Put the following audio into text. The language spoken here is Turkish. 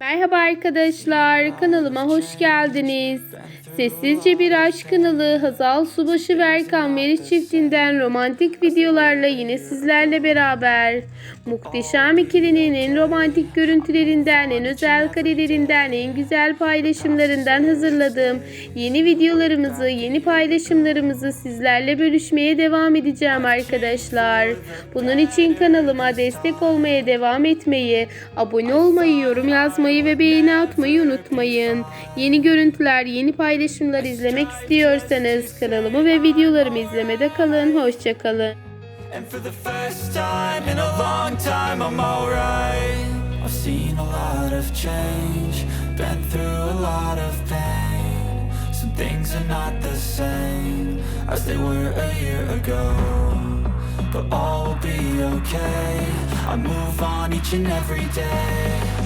Merhaba arkadaşlar, kanalıma hoş geldiniz. Sessizce Bir Aşk kanalı Hazal Subaşı ve Erkan Meriç çiftinden romantik videolarla yine sizlerle beraber. Muhteşem ikilinin en romantik görüntülerinden, en özel karelerinden, en güzel paylaşımlarından hazırladığım yeni videolarımızı, yeni paylaşımlarımızı sizlerle bölüşmeye devam edeceğim arkadaşlar. Bunun için kanalıma destek olmaya devam etmeyi, abone olmayı, yorum yazmayı ve beğeni atmayı unutmayın. Yeni görüntüler, yeni paylaşımlar izlemek istiyorsanız kanalımı ve videolarımı izlemede kalın. Hoşçakalın. And for the first time in a long time, I'm alright. I've seen a lot of change, been through a lot of pain. Some things are not the same as they were a year ago. But all will be okay. I move on each and every day.